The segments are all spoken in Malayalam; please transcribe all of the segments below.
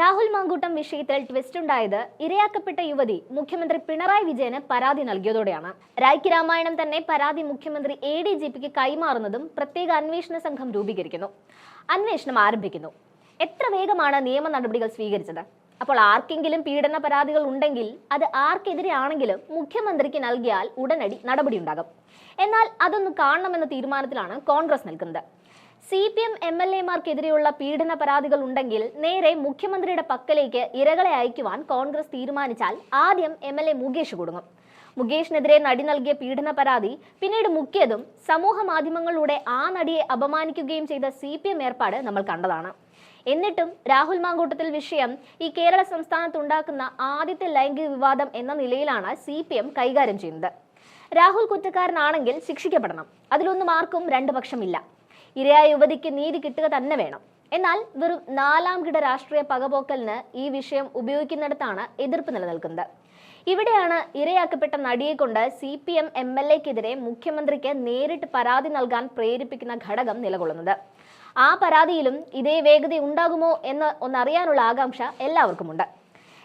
രാഹുൽ മാങ്കൂട്ടം വിഷയത്തിൽ ട്വിസ്റ്റ് ഉണ്ടായത് ഇരയാക്കപ്പെട്ട യുവതി മുഖ്യമന്ത്രി പിണറായി വിജയന് പരാതി നൽകിയതോടെയാണ്. രായ്ക്ക് രാമായണം തന്നെ പരാതി മുഖ്യമന്ത്രി എ ഡി ജി പിക്ക് കൈമാറുന്നതും പ്രത്യേക അന്വേഷണ സംഘം രൂപീകരിക്കുന്നു. അന്വേഷണം ആരംഭിക്കുന്നു. എത്ര വേഗമാണ് നിയമ നടപടികൾ സ്വീകരിച്ചത്? അപ്പോൾ ആർക്കെങ്കിലും പീഡന പരാതികൾ ഉണ്ടെങ്കിൽ അത് ആർക്കെതിരെയാണെങ്കിലും മുഖ്യമന്ത്രിക്ക് നൽകിയാൽ ഉടനടി നടപടിയുണ്ടാകും. എന്നാൽ അതൊന്ന് കാണണമെന്ന തീരുമാനത്തിലാണ് കോൺഗ്രസ് നിൽക്കുന്നത്. C P M M L എമാർക്കെതിരെയുള്ള പീഡന പരാതികൾ ഉണ്ടെങ്കിൽ നേരെ മുഖ്യമന്ത്രിയുടെ പക്കലേക്ക് ഇരകളെ അയക്കുവാൻ കോൺഗ്രസ് തീരുമാനിച്ചാൽ ആദ്യം എം എൽ എ മുകേഷ് കുടുങ്ങും. മുകേഷിനെതിരെ നടി നൽകിയ പീഡന പരാതി പിന്നീട് മുക്കിയതും സമൂഹ മാധ്യമങ്ങളിലൂടെ ആ നടിയെ അപമാനിക്കുകയും ചെയ്ത സി പി എം ഏർപ്പാട് നമ്മൾ കണ്ടതാണ്. എന്നിട്ടും രാഹുൽ മാങ്കൂട്ടത്തിൽ വിഷയം ഈ കേരള സംസ്ഥാനത്തുണ്ടാക്കുന്ന ആദ്യത്തെ ലൈംഗിക വിവാദം എന്ന നിലയിലാണ് സി പി എം കൈകാര്യം ചെയ്യുന്നത്. രാഹുൽ കുറ്റക്കാരനാണെങ്കിൽ ശിക്ഷിക്കപ്പെടണം. അതിലൊന്നും ആർക്കും രണ്ടു പക്ഷമില്ല. ഇരയായ യുവതിക്ക് നീതി കിട്ടുക തന്നെ വേണം. എന്നാൽ വെറും നാലാം കിട രാഷ്ട്രീയ പകപോക്കലിന് ഈ വിഷയം ഉപയോഗിക്കുന്നിടത്താണ് എതിർപ്പ് നിലനിൽക്കുന്നത്. ഇവിടെയാണ് ഇരയാക്കപ്പെട്ട നടിയെ കൊണ്ട് C P M M L എക്കെതിരെ മുഖ്യമന്ത്രിക്ക് നേരിട്ട് പരാതി നൽകാൻ പ്രേരിപ്പിക്കുന്ന ഘടകം നിലകൊള്ളുന്നത്. ആ പരാതിയിലും ഇതേ വേഗത ഉണ്ടാകുമോ എന്ന് ഒന്നറിയാനുള്ള ആകാംക്ഷ എല്ലാവർക്കുമുണ്ട്.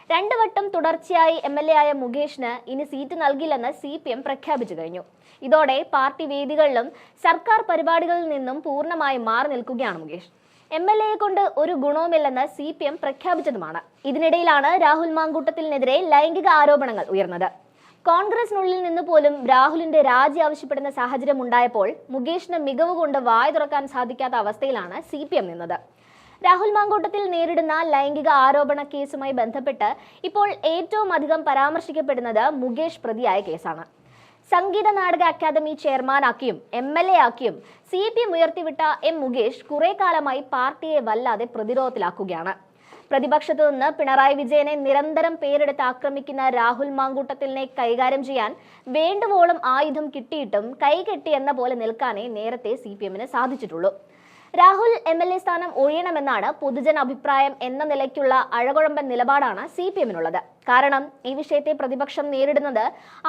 രണ്ടു വട്ടം തുടർച്ചയായി എം എൽ എ ആയ മുകേഷിന് ഇനി സീറ്റ് നൽകില്ലെന്ന് സി പി എം പ്രഖ്യാപിച്ചു കഴിഞ്ഞു. ഇതോടെ പാർട്ടി വേദികളിലും സർക്കാർ പരിപാടികളിൽ നിന്നും പൂർണമായും മാറി നിൽക്കുകയാണ് മുകേഷ്. എം എൽ എയെ കൊണ്ട് ഒരു ഗുണവുമില്ലെന്ന് സി പി എം പ്രഖ്യാപിച്ചതുമാണ്. ഇതിനിടയിലാണ് രാഹുൽ മാങ്കൂട്ടത്തിനെതിരെ ലൈംഗിക ആരോപണങ്ങൾ ഉയർന്നത്. കോൺഗ്രസിനുള്ളിൽ നിന്ന് പോലും രാഹുലിന്റെ രാജി ആവശ്യപ്പെടുന്ന സാഹചര്യം ഉണ്ടായപ്പോൾ മുകേഷിന് മികവ് കൊണ്ട് വായ തുറക്കാൻ സാധിക്കാത്ത അവസ്ഥയിലാണ് സി പി എം നിന്നത്. രാഹുൽ മാങ്കൂട്ടത്തിൽ നേരിടുന്ന ലൈംഗിക ആരോപണ കേസുമായി ബന്ധപ്പെട്ട് ഇപ്പോൾ ഏറ്റവും അധികം പരാമർശിക്കപ്പെടുന്നത് മുകേഷ് പ്രതിയായ കേസാണ്. സംഗീത നാടക അക്കാദമി ചെയർമാനാക്കിയും എം എൽ എ ആക്കിയും സി പി എം ഉയർത്തിവിട്ട എം മുകേഷ് കുറെ കാലമായി പാർട്ടിയെ വല്ലാതെ പ്രതിരോധത്തിലാക്കുകയാണ്. പ്രതിപക്ഷത്തു നിന്ന് പിണറായി വിജയനെ നിരന്തരം പേരെടുത്ത് ആക്രമിക്കുന്ന രാഹുൽ മാങ്കൂട്ടത്തിലിനെ കൈകാര്യം ചെയ്യാൻ വേണ്ടുവോളം ആയുധം കിട്ടിയിട്ടും കൈകെട്ടി എന്ന പോലെ നിൽക്കാനേ നേരത്തെ സി പി എമ്മിന് സാധിച്ചിട്ടുള്ളൂ. രാഹുൽ എം എൽ എ സ്ഥാനം ഒഴിയണമെന്നാണ് പൊതുജന അഭിപ്രായം എന്ന നിലയ്ക്കുള്ള അഴകുഴമ്പൻ നിലപാടാണ് സി പി എമ്മിനുള്ളത്. കാരണം ഈ വിഷയത്തെ പ്രതിപക്ഷം നേരിടുന്നത്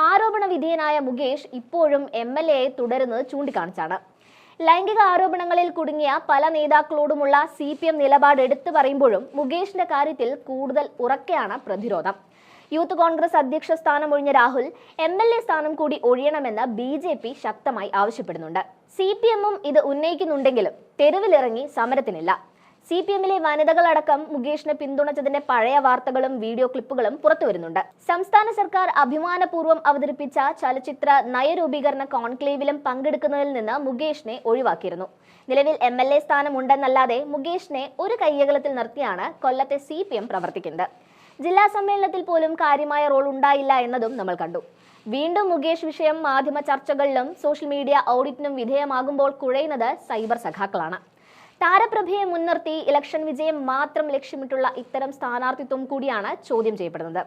ആരോപണ വിധേയനായ മുകേഷ് ഇപ്പോഴും എം എൽ എയെ തുടരുന്നത് ചൂണ്ടിക്കാണിച്ചാണ്. ലൈംഗിക ആരോപണങ്ങളിൽ കുടുങ്ങിയ പല നേതാക്കളോടുമുള്ള സി പി എം നിലപാട് എടുത്തു പറയുമ്പോഴും മുകേഷിന്റെ കാര്യത്തിൽ കൂടുതൽ ഉറക്കെയാണ് പ്രതിരോധം. യൂത്ത് കോൺഗ്രസ് അധ്യക്ഷ സ്ഥാനം ഒഴിഞ്ഞ രാഹുൽ എം എൽ എ സ്ഥാനം കൂടി ഒഴിയണമെന്ന് ബി ജെ പി ശക്തമായി ആവശ്യപ്പെടുന്നുണ്ട്. സി പി എമ്മും ഇത് ഉന്നയിക്കുന്നുണ്ടെങ്കിലും തെരുവിലിറങ്ങി സമരത്തിനില്ല. സി പി എമ്മിലെ വനിതകളടക്കം മുകേഷിനെ പിന്തുണച്ചതിന്റെ പഴയ വാർത്തകളും വീഡിയോ ക്ലിപ്പുകളും പുറത്തുവരുന്നുണ്ട്. സംസ്ഥാന സർക്കാർ അഭിമാനപൂർവം അവതരിപ്പിച്ച ചലച്ചിത്ര നയരൂപീകരണ കോൺക്ലേവിലും പങ്കെടുക്കുന്നതിൽ നിന്ന് മുകേഷിനെ ഒഴിവാക്കിയിരുന്നു. നിലവിൽ എം എൽ എ സ്ഥാനമുണ്ടെന്നല്ലാതെ മുകേഷിനെ ഒരു കയ്യകലത്തിൽ നിർത്തിയാണ് കൊല്ലത്തെ സി പി എം പ്രവർത്തിക്കുന്നത്. ജില്ലാ സമ്മേളനത്തിൽ പോലും കാര്യമായ റോൾ ഉണ്ടായില്ല എന്നതും നമ്മൾ കണ്ടു. വീണ്ടും മുകേഷ് വിഷയം മാധ്യമ ചർച്ചകളിലും സോഷ്യൽ മീഡിയ ഓഡിറ്റിനും വിധേയമാകുമ്പോൾ കുഴയുന്നത് സൈബർ സഖാക്കളാണ്. താരപ്രഭയെ മുൻനിർത്തി ഇലക്ഷൻ വിജയം മാത്രം ലക്ഷ്യമിട്ടുള്ള ഇത്തരം സ്ഥാനാർത്ഥിത്വം കൂടിയാണ് ചോദ്യം ചെയ്യപ്പെടുന്നത്.